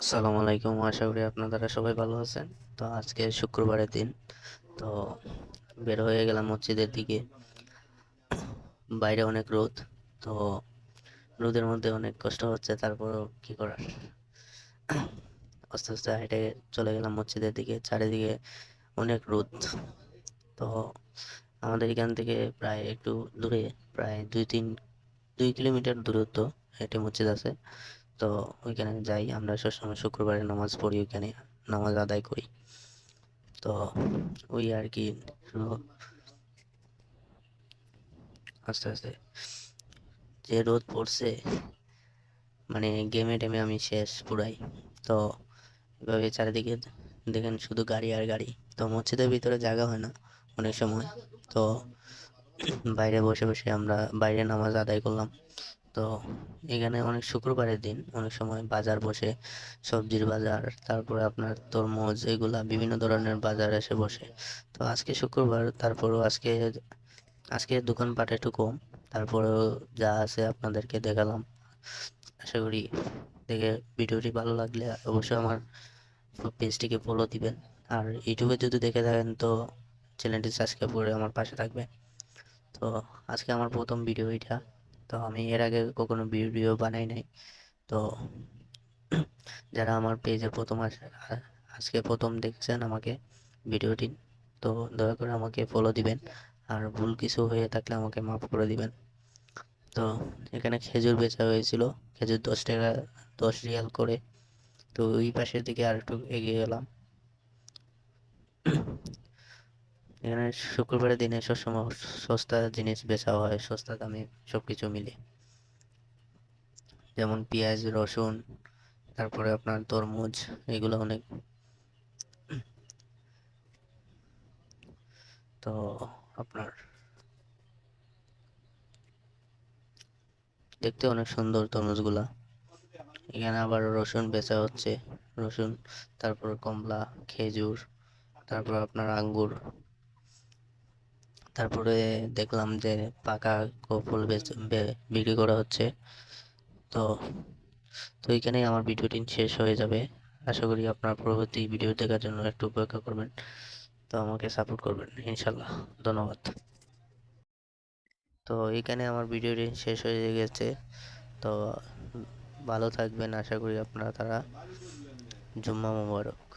আসসালামু আলাইকুম। আশা করি আপনারা সবাই ভালো আছেন। তো আজকে শুক্রবারের দিন। তো বের হয়ে গেলাম মসজিদের দিকে। বাইরে অনেক রোদ। তো রোদের মধ্যে অনেক কষ্ট হচ্ছে। তারপরও কি করার? আস্তে আস্তে হেঁটে চলে গেলাম মসজিদের দিকে। চারিদিকে অনেক রোদ। তো আমাদের এখান থেকে প্রায় একটু দূরে, প্রায় দুই তিন, দুই কিলোমিটার দূরত্ব হেঁটে মসজিদ আছে। তো ওইখানে যাই, আমরা সবসময় শুক্রবারে নামাজ পড়ি ওইখানে, নামাজ আদায় করি। তো ওই আর কি আস্তে আস্তে। যে রোদ পড়ছে মানে গেমে টেমে আমি শেষ পুরাই। তো এভাবে চারিদিকে দেখেন শুধু গাড়ি আর গাড়ি। তো মসজিদের ভিতরে জায়গা হয় না অনেক সময়। তো বাইরে বসে বসে আমরা বাইরে নামাজ আদায় করলাম। তো এখানে অনেক শুক্রবারের দিন অনেক সময় বাজার বসে, সবজির বাজার, তারপরে আপনার তরমুজ এগুলা বিভিন্ন ধরনের বাজার এসে বসে। তো আজকে শুক্রবার, তারপরেও আজকে আজকে দোকানপাট একটু কম, তারপরেও যা আছে আপনাদেরকে দেখালাম। আশা করি দেখে ভিডিওটি ভালো লাগলে অবশ্যই আমার পেজটিকে ফলো দিবেন। আর ইউটিউবে যদি দেখে থাকেন তো চ্যানেলটি সাবস্ক্রাইব করে আমার পাশে থাকবেন। তো আজকে আমার প্রথম ভিডিও এটা তো আমি এর আগে কখনো ভিডিও বানাই নাই। তো যারা আমার পেজে প্রথম আসে, আজকে প্রথম দেখছেন আমাকে ভিডিওটি, তো দয়া করে আমাকে ফলো দিবেন। আর ভুল কিছু হয়ে থাকলে আমাকে মাফ করে দিবেন। তো এখানে খেজুর বেচা হয়েছিল, খেজুর দশ টাকা, দশ রিয়াল করে। তো ওই পাশের দিকে আর একটু এগিয়ে গেলাম এখানে শুক্রবারের দিনে সবসময় সস্তা জিনিস বেচা হয়, সস্তা দামে সব কিছু মিলে। যেমন পেঁয়াজ, রসুন, তারপরে আপনার তরমুজ, এগুলো অনেক। তো আপনার দেখতে অনেক সুন্দর তরমুজগুলা। এখানে আবার রসুন বেচা হচ্ছে, রসুন, তারপর কমলা, খেজুর, তারপর আপনার আঙ্গুর। তারপরে দেখলাম যে পাকা বেচ- বিক্রি করা হচ্ছে। তো তো এখানেই আমার ভিডিওটি শেষ হয়ে যাবে। আশা করি আপনার পরবর্তী ভিডিও দেখার জন্য একটু অপেক্ষা করবেন। তো আমাকে সাপোর্ট করবেন ইনশাল্লাহ ধন্যবাদ। তো এখানে আমার ভিডিওটি শেষ হয়ে গেছে। তো ভালো থাকবেন, আশা করি আপনারা তারা জুম্মা মোবারক।